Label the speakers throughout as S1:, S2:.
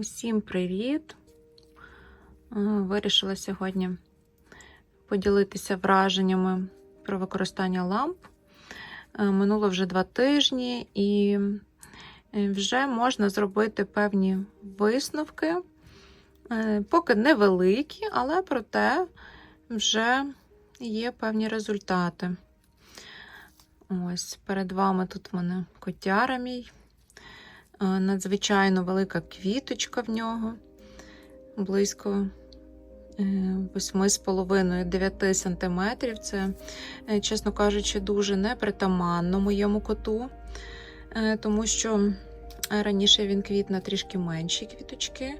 S1: Усім привіт! Е, Вирішила сьогодні поділитися враженнями про використання ламп. Е, Минуло вже два тижні, і е, вже можна зробити певні висновки, поки невеликі, але проте вже є певні результати. Ось перед вами тут в мене котяра мій. Е, Надзвичайно велика квіточка в нього, близько 8,5-9 см. Це, е, чесно кажучи, дуже непритаманно моєму коту, е, тому що раніше він квіт на трішки менші квіточки,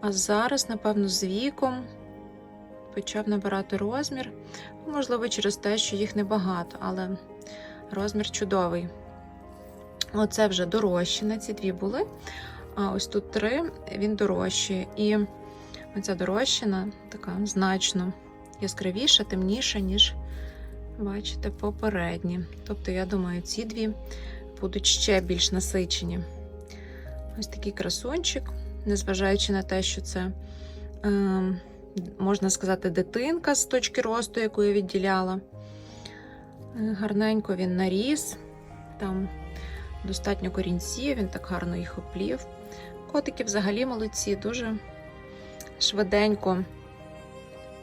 S1: а зараз, напевно, з віком почав набирати розмір. Можливо, через те, що їх небагато, але розмір чудовий. Оце вже дорожче, на ці дві були. А ось тут три, він дорожчий. І оця дорожчина така значно яскравіша, темніша, ніж, бачите, попередні. Тобто, я думаю, ці дві будуть ще більш насичені. Ось такий красунчик, незважаючи на те, що це, е, можна сказати, дитинка з точки росту, яку я відділяла. Е, Гарненько він наріс. Там достатньо корінців, він так гарно їх оплів. Котики взагалі молодці, дуже швиденько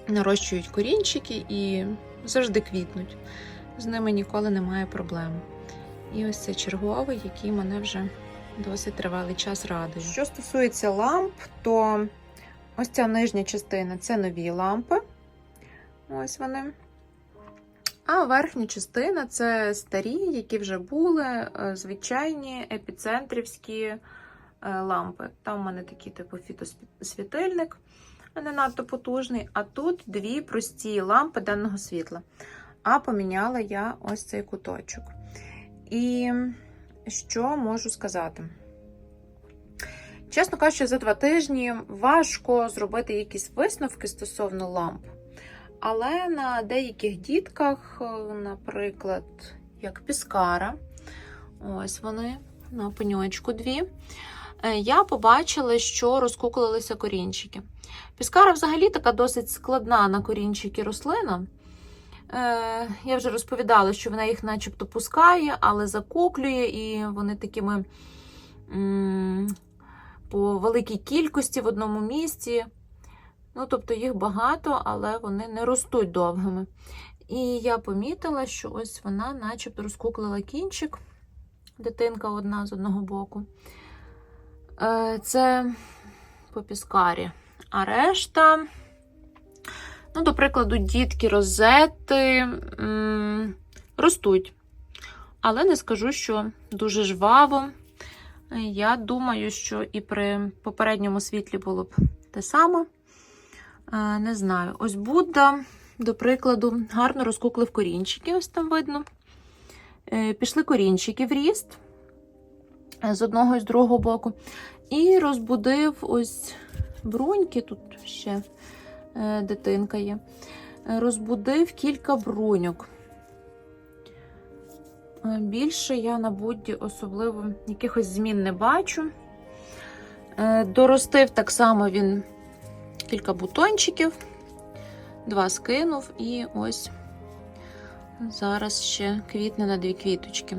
S1: нарощують корінчики і завжди квітнуть. З ними ніколи немає проблем. І ось це черговий, який мене вже досить тривалий час радує. Що стосується ламп, то ось ця нижня частина це нові лампи. Ось вони. А верхня частина це старі, які вже були, е, звичайні епіцентрівські е, лампи. Там у мене такий типу фітосвітильник, не надто потужний. А тут дві прості лампи денного світла. А поміняла я ось цей куточок. І що можу сказати? Чесно кажучи, за два тижні важко зробити якісь висновки стосовно ламп. Але на деяких дітках, е, наприклад, як піскара, ось вони на пеньочку дві, е, я побачила, що розкуклилися корінчики. Піскара взагалі така досить складна на корінчики рослина. Е, Я вже розповідала, що вона їх начебто пускає, але закуклює, і вони такими по великій кількості в одному місці. Ну, тобто їх багато, але вони не ростуть довгими. І я помітила, що ось вона начебто розкуклила кінчик, дитинка одна з одного боку. Е, Це по піскарі. А решта, ну, до прикладу, дітки розети ростуть. Але не скажу, що дуже жваво. Я думаю, що і при попередньому світлі було б те саме. Не знаю. Ось Будда, до прикладу, гарно розкуклив корінчики, ось там видно. Е, Пішли корінчики в ріст е, з одного і з другого боку. І розбудив ось бруньки, тут ще е, дитинка є. Розбудив кілька бруньок. Більше я на Будді особливо якихось змін не бачу. Доростив так само він кілька бутончиків, два скинув, і ось зараз ще квітне на дві квіточки.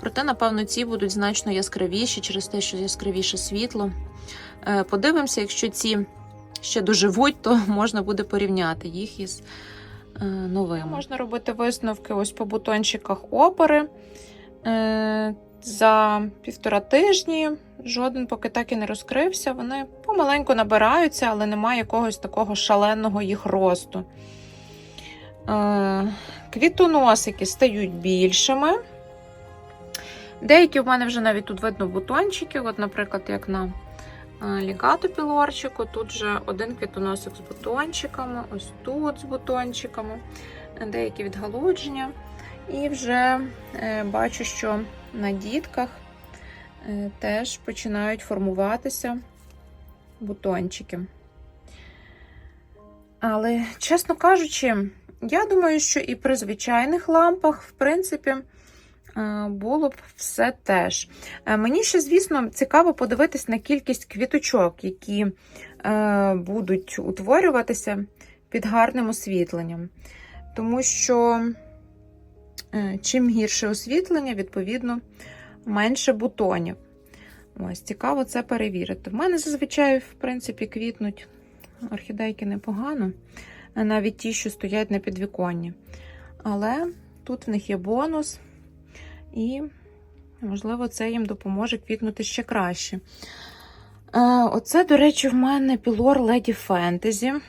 S1: Проте, напевно, ці будуть значно яскравіші через те, що яскравіше світло. Е, Подивимося, якщо ці ще доживуть, то можна буде порівняти їх із е, новими. Можна робити висновки ось по бутончиках опери. Е, За півтора тижні жоден поки так і не розкрився. Вони помаленьку набираються, але немає якогось такого шаленого їх росту. Е, Квітоносики стають більшими. Деякі в мене вже навіть тут видно бутончики. От, наприклад, як на е, лікату пілорчику, тут вже один квітоносик з бутончиками, ось тут з бутончиками, деякі відгалудження. І вже е, бачу, що на дітках теж починають формуватися бутончики. Але, чесно кажучи, я думаю, що і при звичайних лампах, в принципі, е, було б все теж. Е, Мені ще, звісно, цікаво подивитись на кількість квіточок, які е, будуть утворюватися під гарним освітленням. Тому що е, чим гірше освітлення, відповідно, менше бутонів. Ось, цікаво це перевірити. В мене зазвичай, в принципі, квітнуть орхідейки непогано, навіть ті, що стоять на підвіконні. Але тут в них є бонус, і, можливо, це їм допоможе квітнути ще краще. Е, Оце, до речі, в мене пілор Lady Fantasy.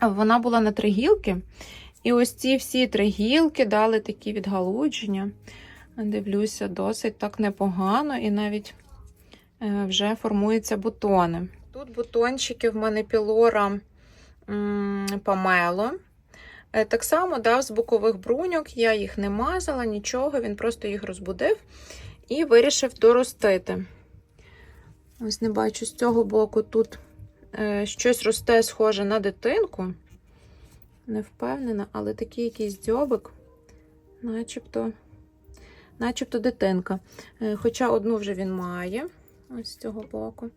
S1: Вона була на три гілки. І ось ці всі три гілки дали такі відгалудження. Дивлюся, досить так непогано, і навіть е, вже формуються бутони. Тут бутончики в мене пілора Памело. Е, Так само дав з бокових бруньок, я їх не мазала, нічого, він просто їх розбудив і вирішив доростити. Ось не бачу з цього боку тут е, щось росте схоже на дитинку. Не впевнена, але такий якийсь дзьобик, начебто, начебто дитинка. Е, Хоча одну вже він має, ось з цього боку.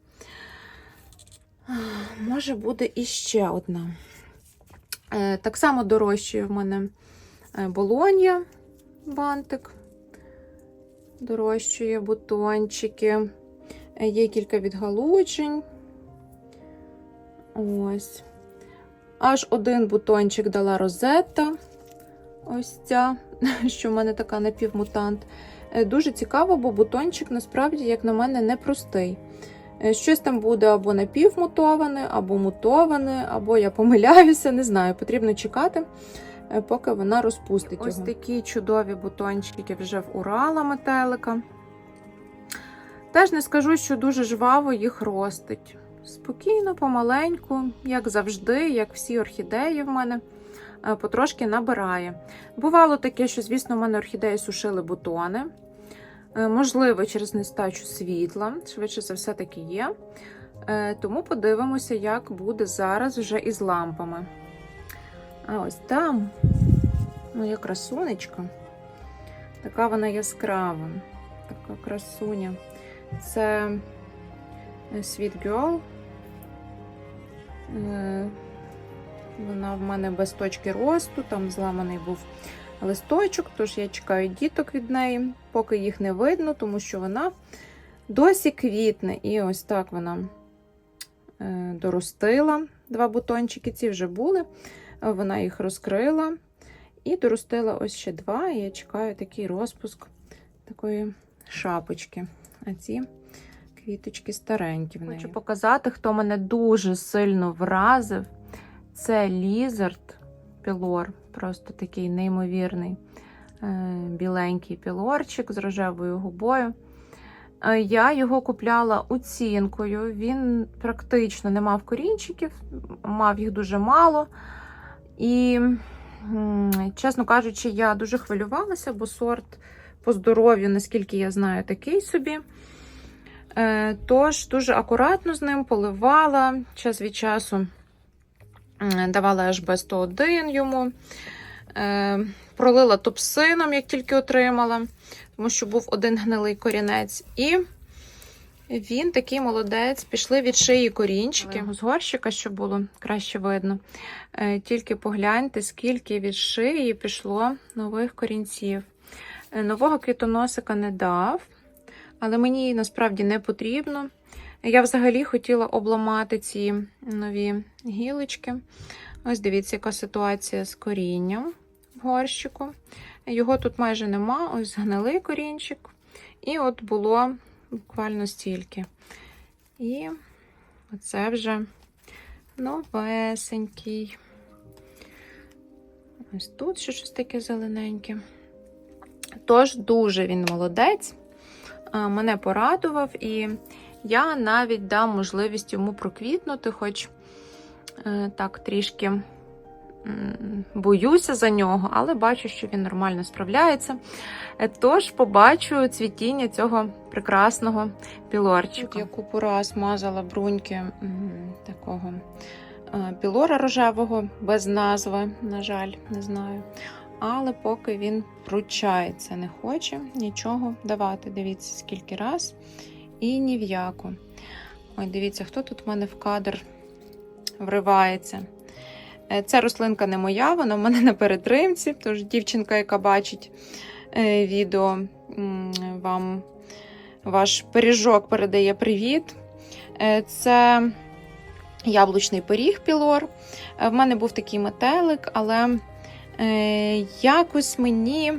S1: Може буде іще одна. Е, Так само дорожчає в мене е, болонья, бантик. Дорожчує бутончики. Є кілька відгалуджень. Ось. Аж один бутончик дала розетта. Ось ця, що в мене така напівмутант. Е, Дуже цікаво, бо бутончик насправді, як на мене, непростий. Е, Щось там буде або напівмутоване, або мутоване, або я помиляюся, не знаю. Потрібно чекати, е, поки вона розпустить. Ось
S2: його.
S1: такі чудові бутончики вже в Урала метелика. Теж не скажу, що дуже жваво їх ростить. Спокійно, помаленьку, як завжди, як всі орхідеї в мене, потрошки набирає. Бувало таке, що, звісно, в мене орхідеї сушили бутони. Е, Можливо, через нестачу світла, швидше за все таки є. Е, Тому подивимося, як буде зараз вже із лампами. А ось там моя красунечка. Така вона яскрава, така красуня. Це е, Sweet Girl. Вона в мене без точки росту, там зламаний був листочок, тож я чекаю діток від неї, поки їх не видно, тому що вона досі квітне. І ось так вона е, доростила. Два бутончики ці вже були. Вона їх розкрила і доростила ось ще два. І я чекаю такий розпуск такої шапочки. А ці квіточки старенькі в неї. Хочу показати, хто мене дуже сильно вразив. Це лізард пілор, просто такий неймовірний е, біленький пілорчик з рожевою губою. Е, Я його купляла оцінкою. Він практично не мав корінчиків, мав їх дуже мало. І, чесно кажучи, я дуже хвилювалася, бо сорт по здоров'ю, наскільки я знаю, такий собі. Е, Тож дуже акуратно з ним поливала час від часу. Давала HB101 йому, е, пролила топсином, як тільки отримала, тому що був один гнилий корінець. І він такий молодець, пішли від шиї корінчики з горщика, щоб було краще видно. Е, Тільки погляньте, скільки від шиї пішло нових корінців. Е, Нового квітоносика не дав, але мені насправді не потрібно. Я взагалі хотіла обламати ці нові гілочки. Ось дивіться, яка ситуація з корінням в горщику. Його тут майже нема, ось гнилий корінчик. І от було буквально стільки. І оце вже новесенький. Ось тут ще щось таке зелененьке. Тож, дуже він молодець, мене порадував, і я навіть дам можливість йому проквітнути, хоч е, так трішки боюся за нього, але бачу, що він нормально справляється. Е, Тож побачу цвітіння цього прекрасного пілорчика. Я купу раз мазала бруньки такого е, пілора рожевого без назви, на жаль, не знаю. але поки він пручається, не хоче нічого давати. Дивіться, скільки раз. І ні в яку. Ой, дивіться, хто тут в мене в кадр вривається. Е, Ця рослинка не моя, вона в мене на перетримці. Тож дівчинка, яка бачить е, відео, вам ваш пиріжок передає привіт. Е, Це яблучний пиріг пілор. В мене був такий метелик, але якось мені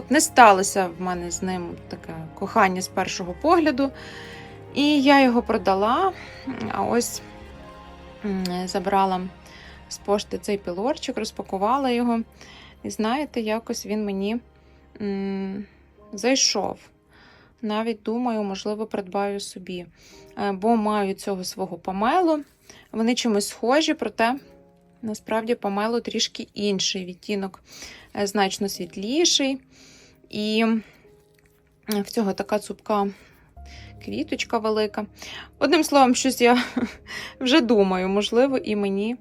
S1: от не сталося в мене з ним таке кохання з першого погляду. І я його продала. А ось забрала з пошти цей пілорчик, розпакувала його. І знаєте, якось він мені м, зайшов. Навіть думаю, можливо, придбаю собі, Е, бо маю цього свого помелу. Вони чимось схожі, проте насправді помелу трішки інший відтінок, е, значно світліший. І в цього така цупка квіточка велика. Одним словом, щось я вже думаю, можливо, і мені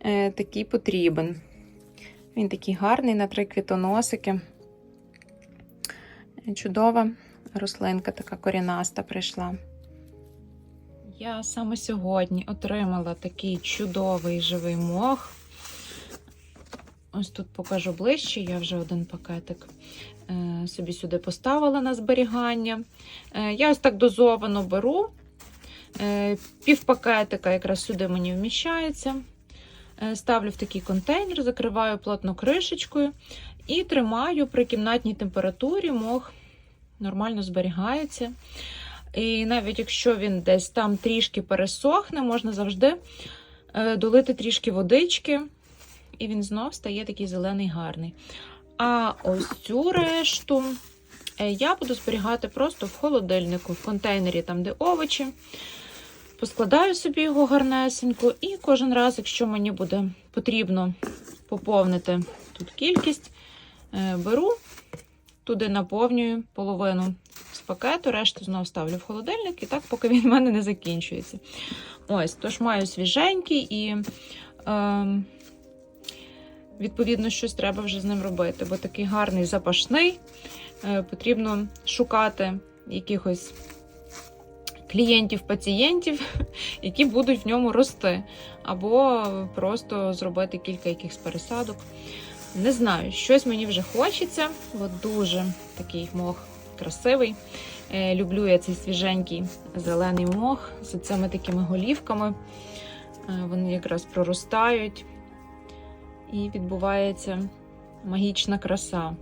S1: е, такий потрібен. Він такий гарний на три квітоносики. Чудова рослинка, така корінаста прийшла. Я саме сьогодні отримала такий чудовий живий мох. Ось тут покажу ближче, я вже один пакетик е, собі сюди поставила на зберігання. Е, я ось так дозовано беру. Е, пів пакетика якраз сюди мені вміщається. Ставлю в такий контейнер, закриваю плотно кришечкою і тримаю при кімнатній температурі мох нормально зберігається. І навіть якщо він десь там трішки пересохне, можна завжди долити трішки водички, і він знов стає такий зелений гарний. А ось цю решту е, я буду зберігати просто в холодильнику, в контейнері, там, де овочі. Поскладаю собі його гарнесенько, і кожен раз, якщо мені буде потрібно поповнити тут кількість, е, беру, туди наповнюю половину з пакету, решту знову ставлю в холодильник, і так, поки він в мене не закінчується. Ось, тож маю свіженький і, е, відповідно, щось треба вже з ним робити, бо такий гарний запашний. Е, потрібно шукати якихось клієнтів, пацієнтів, які будуть в ньому рости, або просто зробити кілька якихось пересадок. Не знаю, щось мені вже хочеться, бо дуже такий мох красивий. Е, люблю я цей свіженький зелений мох з цими такими голівками. Е, вони якраз проростають і відбувається магічна краса.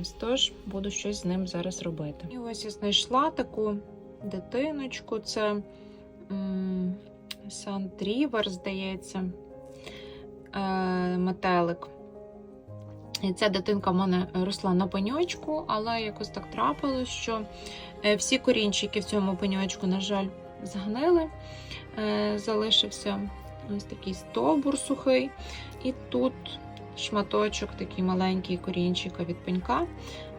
S1: Ось тож буду щось з ним зараз робити. І ось я знайшла таку дитиночку. Це Сандрівер, здається, е, метелик. І ця дитинка в мене росла на пеньочку, але якось так трапилось, що е, всі корінчики в цьому пеньочку, на жаль, згнили. Е, Залишився ось такий стовбур сухий. І тут шматочок, такий маленький корінчика від пенька.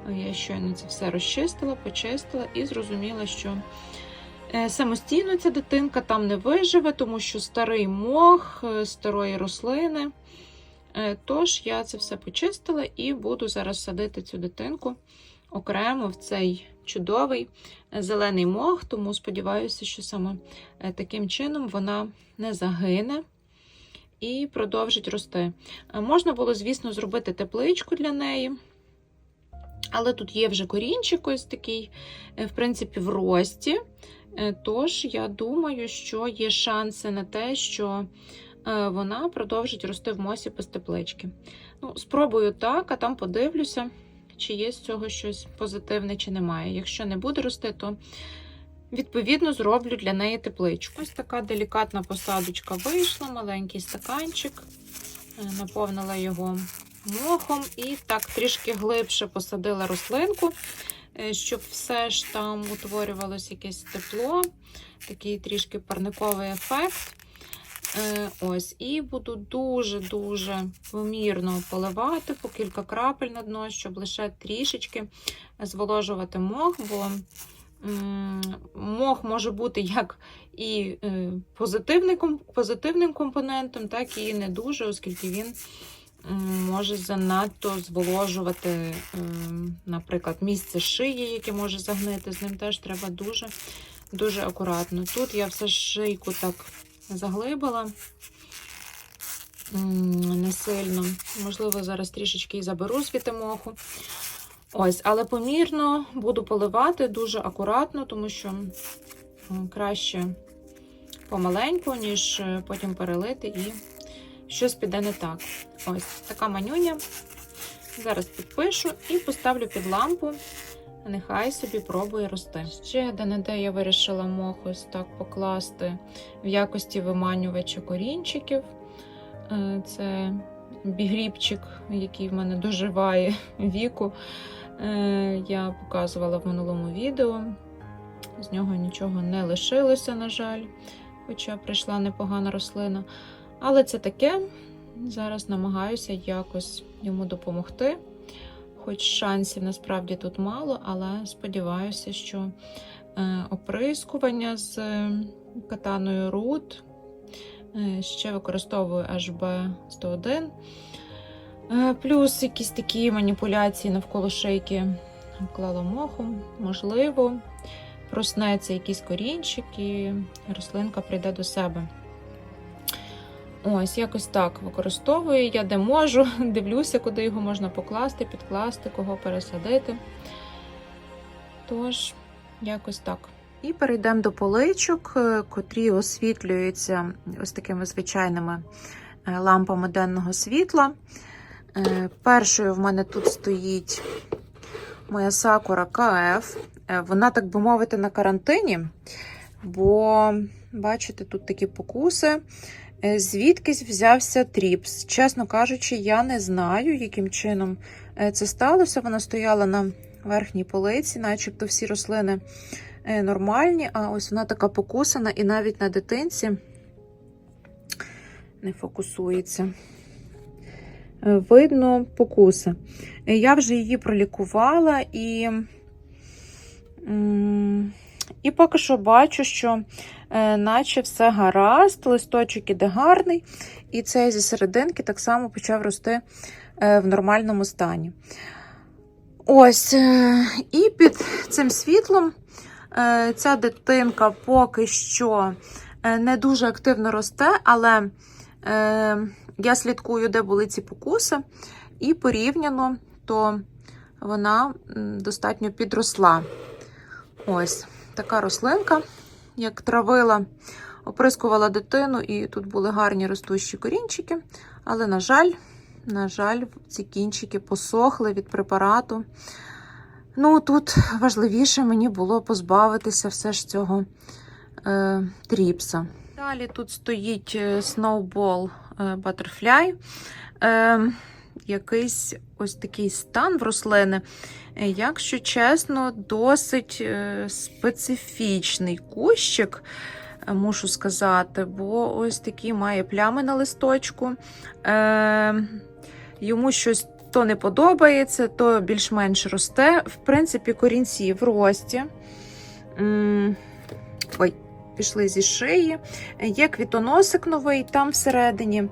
S1: Я щойно це все розчистила, почистила і зрозуміла, що е, самостійно ця дитинка там не виживе, тому що старий мох, старої рослини. Тож я це все почистила і буду зараз садити цю дитинку окремо в цей чудовий зелений мох, тому сподіваюся, що саме таким чином вона не загине і продовжить рости. Можна було, звісно, зробити тепличку для неї. Але тут є вже корінчик ось такий, в принципі, в рості. Тож, я думаю, що є шанси на те, що вона продовжить рости в мосі без теплички. Ну, Спробую так, а там подивлюся, чи є з цього щось позитивне, чи немає. Якщо не буде рости, то відповідно зроблю для неї тепличку. Ось така делікатна посадочка вийшла, маленький стаканчик, наповнила його мохом і так трішки глибше посадила рослинку, е, щоб все ж там утворювалось якесь тепло, такий трішки парниковий ефект. Е, ось, І буду дуже-дуже помірно поливати по кілька крапель на дно, щоб лише трішечки зволожувати мох, бо мох може бути як і е, позитивний, ком- позитивним компонентом, так і не дуже, оскільки він може занадто зволожувати, е, наприклад, місце шиї, яке може загнити. З ним теж треба дуже, дуже акуратно. Тут я все шийку так заглибила. Не сильно. Можливо, зараз трішечки і заберу звідти моху. Ось, але помірно буду поливати дуже акуратно, тому що краще помаленьку, ніж е, потім перелити і щось піде не так. Ось така манюня. Зараз підпишу і поставлю під лампу. Нехай собі пробує рости. Ще де-не-де я вирішила мох так покласти в якості виманювача корінчиків. Е, Це бігрібчик, який в мене доживає віку. Е, Я показувала в минулому відео. З нього нічого не лишилося, на жаль, хоча прийшла непогана рослина. Але це таке. Зараз намагаюся якось йому допомогти. Хоч шансів насправді тут мало, але сподіваюся, що е, оприскування з е, катаною Root Е, Ще використовую HB101. Е, Плюс якісь такі маніпуляції навколо шийки вклала моху. Можливо, проснеться якийсь корінчик і рослинка прийде до себе. Ось, якось так використовую. Я де можу, дивлюся, куди його можна покласти, підкласти, кого пересадити. Тож, якось так. І перейдемо до поличок, е, котрі освітлюються ось такими звичайними е, лампами денного світла. Е, Першою в мене тут стоїть моя сакура КФ. Вона, так би мовити, на карантині, бо, бачите, тут такі покуси. Е, Звідкись взявся тріпс. Чесно кажучи, я не знаю, яким чином е, це сталося. Вона стояла на верхній полиці, начебто всі рослини е, нормальні, а ось вона така покусана, і навіть на дитинці не фокусується. Видно покуси. Е, Я вже її пролікувала і, і поки що бачу, що наче все гаразд, листочок іде гарний, і цей зі серединки так само почав рости е, в нормальному стані. Ось, е, і під цим світлом е, ця дитинка поки що е, не дуже активно росте, але е, я слідкую, де були ці покуси, і порівняно, то вона достатньо підросла. Ось така рослинка, як травила, оприскувала дитину, і тут були гарні ростущі корінчики, але, на жаль, на жаль, ці кінчики посохли від препарату. Ну, тут важливіше мені було позбавитися все ж цього е, тріпса. Далі тут стоїть е, Snowball е, Butterfly. Е, якийсь ось такий стан в рослини, е, якщо чесно, досить е, специфічний кущик, е, мушу сказати, бо ось такі має плями на листочку. Е, йому щось то не подобається, то більш-менш росте. В принципі, корінці в рості. Ой, пішли зі шиї. Є квітоносик новий там всередині.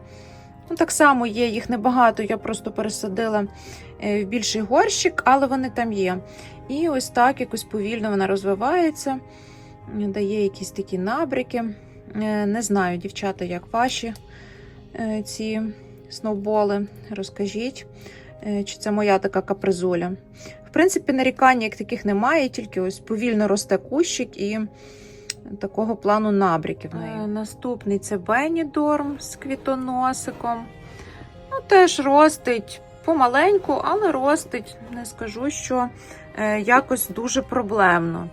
S1: Ну, так само є, їх небагато, я просто пересадила е, в більший горщик, але вони там є. І ось так якось повільно вона розвивається, дає якісь такі набряки. Е, Не знаю, дівчата, як ваші е, ці сноуболи. Розкажіть, чи це моя така капризуля. В принципі, нарікань як таких немає, тільки ось повільно росте кущик і такого плану набряки в неї. Наступний це Бенідорм з квітоносиком. Ну, теж ростить помаленьку, але ростить, не скажу, що е, якось дуже проблемно.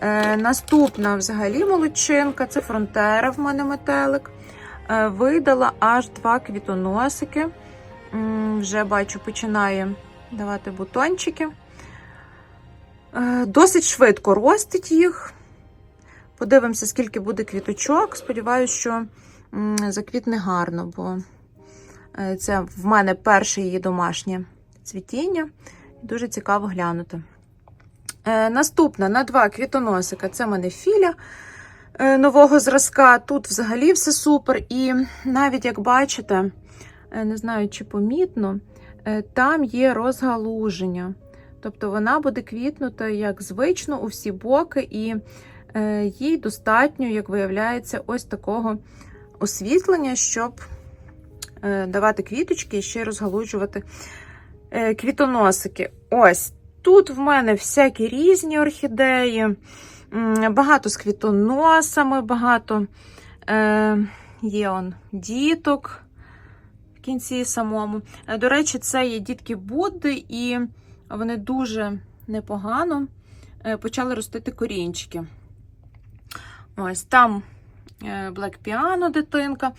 S1: Е, наступна взагалі молодчинка це фронтера в мене метелик. Е, видала аж два квітоносики. Вже бачу, починає давати бутончики. Досить швидко ростить їх. Подивимося, скільки буде квіточок. Сподіваюся, що заквітне гарно, бо е, це в мене перше її домашнє цвітіння. Дуже цікаво глянути. Е, наступна на два квітоносика це в мене філя е, нового зразка. Тут взагалі все супер. І навіть як бачите, не знаю, чи помітно, там є розгалуження. Тобто вона буде квітнути як звично у всі боки, і їй достатньо, як виявляється, ось такого освітлення, щоб е, давати квіточки і ще й розгалуджувати е, квітоносики. Ось тут в мене всякі різні орхідеї, багато з квітоносами, багато е, є он діток в кінці самому. Е, До речі, це є дітки Будди, і вони дуже непогано е, почали ростити корінчики. Ось там е, Black Piano дитинка.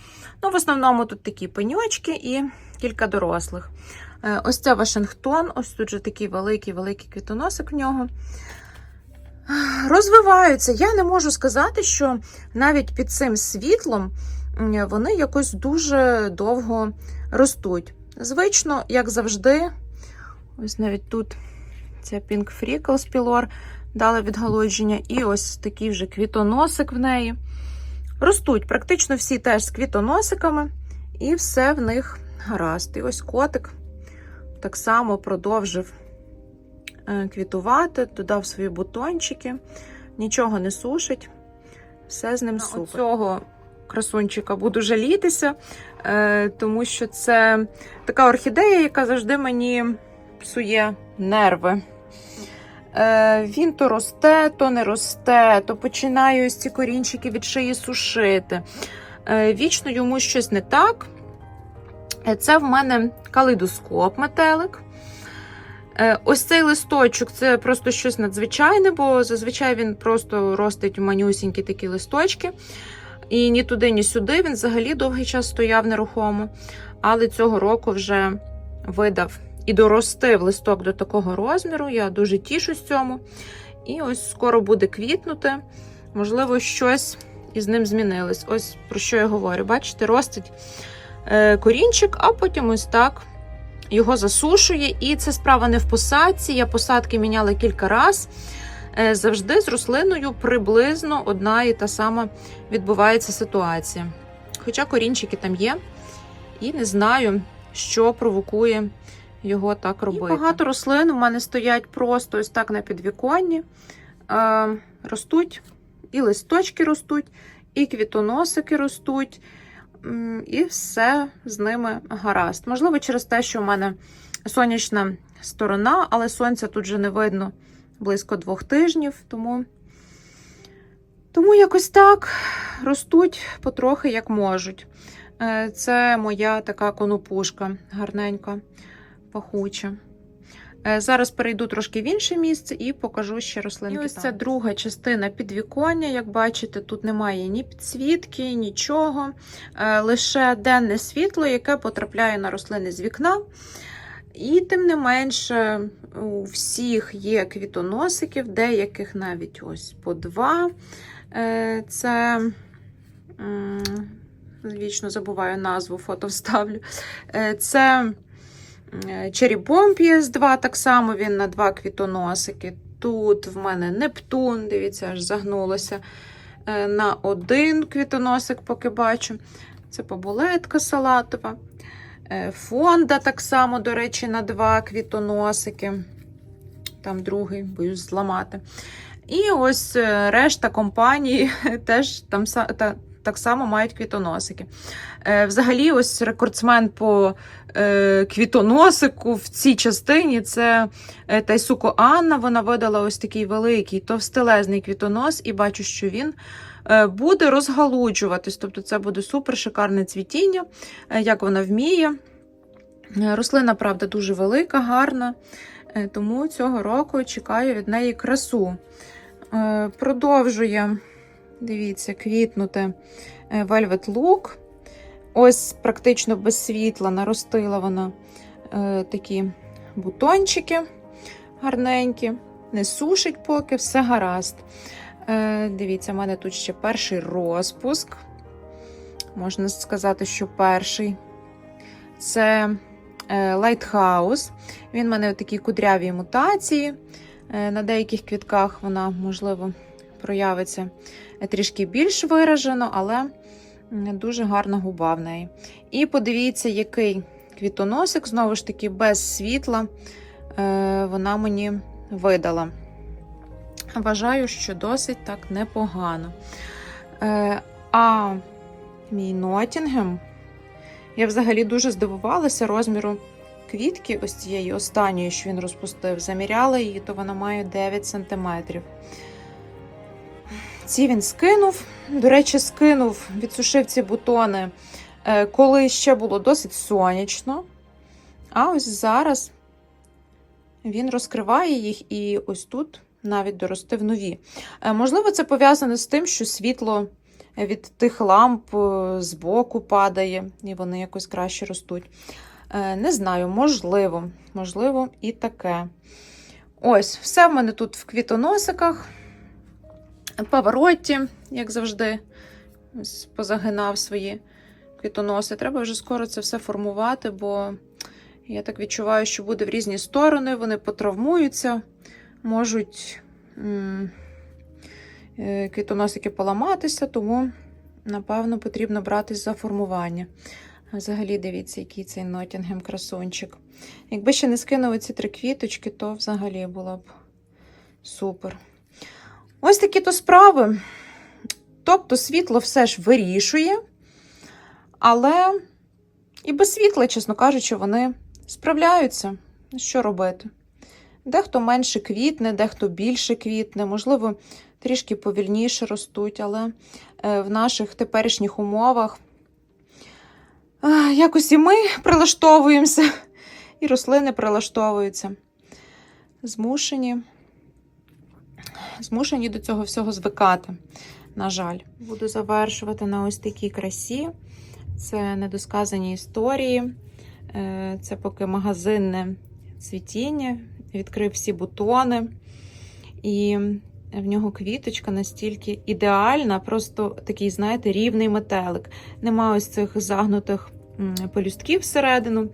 S1: Ну, в основному тут такі пеньочки і кілька дорослих. Е, Ось це Вашингтон, ось тут же такий великий-великий квітоносик в нього. Розвиваються. Я не можу сказати, що навіть під цим світлом вони якось дуже довго ростуть. Звично, як завжди, ось навіть тут ця Pink Freckles Pilor дала відгалудження, і ось такий вже квітоносик в неї. Ростуть практично всі теж з квітоносиками, і все в них гаразд. І ось котик так само продовжив е, квітувати, додав свої бутончики, нічого не сушить, все з ним супер. Цього красунчика буду жалітися, е, тому що це така орхідея, яка завжди мені псує нерви. Е, Він то росте, то не росте, то починає ось ці корінчики від шиї сушити. Е, Вічно йому щось не так. Е, Це в мене калейдоскоп метелик. Ось цей листочок це просто щось надзвичайне, бо зазвичай він просто ростить у манюсінькі такі листочки. І ні туди, ні сюди він взагалі довгий час стояв нерухомо. Але цього року вже видав і доростив листок до такого розміру. Я дуже тішусь цьому. І ось скоро буде квітнути. Можливо, щось із ним змінилось. Ось про що я говорю. Бачите, ростить е, корінчик, а потім ось так його засушує. І це справа не в посадці. Я посадки міняла кілька разів. Е, Завжди з рослиною приблизно одна і та сама відбувається ситуація. Хоча корінчики там є, і не знаю, що провокує його так робити. І багато рослин у мене стоять просто ось так на підвіконні. Е, ростуть, і листочки ростуть, і квітоносики ростуть, і все з ними гаразд. Можливо, через те, що в мене сонячна сторона, але сонця тут вже не видно близько двох тижнів, тому, тому якось так ростуть потрохи як можуть. Е, Це моя така конопушка гарненька, пахуча. Е, Зараз перейду трошки в інше місце і покажу ще рослинки. І ось це друга частина підвіконня. Як бачите, тут немає ні підсвітки, нічого. Е, Лише денне світло, яке потрапляє на рослини з вікна. І тим не менше, у всіх є квітоносиків, деяких навіть ось по два. Е, Це вічно забуваю назву, фото вставлю. Це Cherry Bomb PS2, так само він на два квітоносики. Тут в мене Нептун, дивіться, аж загнулося. Е, На один квітоносик, поки бачу. Це побулетка салатова. Е, Фонда так само, до речі, на два квітоносики. Там другий, боюсь зламати. І ось е, решта компанії теж там та, так само мають квітоносики. Е, Взагалі, ось рекордсмен по е, квітоносику в цій частині це е, Тайсуко Анна. Вона видала ось такий великий товстелезний квітонос, і бачу, що він буде розгалуджуватись. Тобто це буде супер шикарне цвітіння, як вона вміє. Рослина, правда, дуже велика, гарна, тому цього року чекаю від неї красу. Продовжує, дивіться, квітнути Velvet Look. Ось практично без світла наростила вона е, такі бутончики гарненькі, не сушить поки, все гаразд. Е, дивіться, в мене тут ще перший розпуск. Можна сказати, що перший. Це е, Lighthouse. Він в мене в такій кудрявій мутації. Е, На деяких квітках вона, можливо, проявиться трішки більш виражено, але дуже гарна губа в неї. І подивіться, який квітоносик, знову ж таки, без світла е, вона мені видала. Вважаю, що досить так непогано. Е, а мій Нотінгем, я взагалі дуже здивувалася розміру квітки, ось цієї останньої, що він розпустив. Заміряла її, то вона має 9 см. Ці він скинув. До речі, скинув, відсушив ці бутони, е, коли ще було досить сонячно. А ось зараз він розкриває їх, і ось тут навіть доростив нові. Е, Можливо, це пов'язано з тим, що світло від тих ламп е, збоку падає, і вони якось краще ростуть. Не знаю, можливо, можливо, і таке. Ось, все в мене тут в квітоносиках. Паваротті, як завжди, позагинав свої квітоноси. Треба вже скоро це все формувати, бо я так відчуваю, що буде в різні сторони, вони потравмуються, можуть е, квітоносики поламатися, тому, напевно, потрібно братись за формування. Взагалі, дивіться, який цей Нотінгем красунчик. Якби ще не скинули ці три квіточки, то взагалі було б супер. Ось такі то справи. Тобто світло все ж вирішує, але і без світла, чесно кажучи, вони справляються. Що робити? Дехто менше квітне, дехто більше квітне, можливо, трішки повільніше ростуть, але е, в наших теперішніх умовах е, якось і ми прилаштовуємося, і рослини прилаштовуються. Змушені, змушені до цього всього звикати. На жаль, буду завершувати на ось такій красі. Це недосказані історії. Е, Це поки магазинне цвітіння. Відкрив всі бутони. І в нього квіточка настільки ідеальна, просто такий, знаєте, рівний метелик. Нема ось цих загнутих м, пелюстків всередину.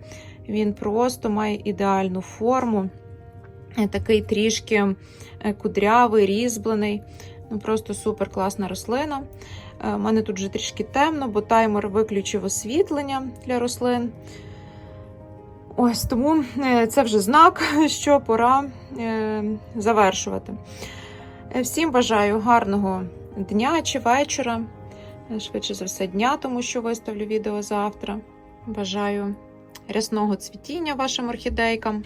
S1: Він просто має ідеальну форму. Е, Такий трішки е, кудрявий, різьблений. Ну, просто супер класна рослина. У мене тут вже трішки темно, бо таймер виключив освітлення для рослин. Ось тому е, це вже знак, що пора е, завершувати. Е, Всім бажаю гарного дня чи вечора. Е, Швидше за все, дня, тому що виставлю відео завтра. Бажаю рясного цвітіння вашим орхідейкам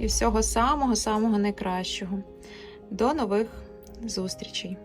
S1: і всього самого-самого найкращого. До нових зустрічей!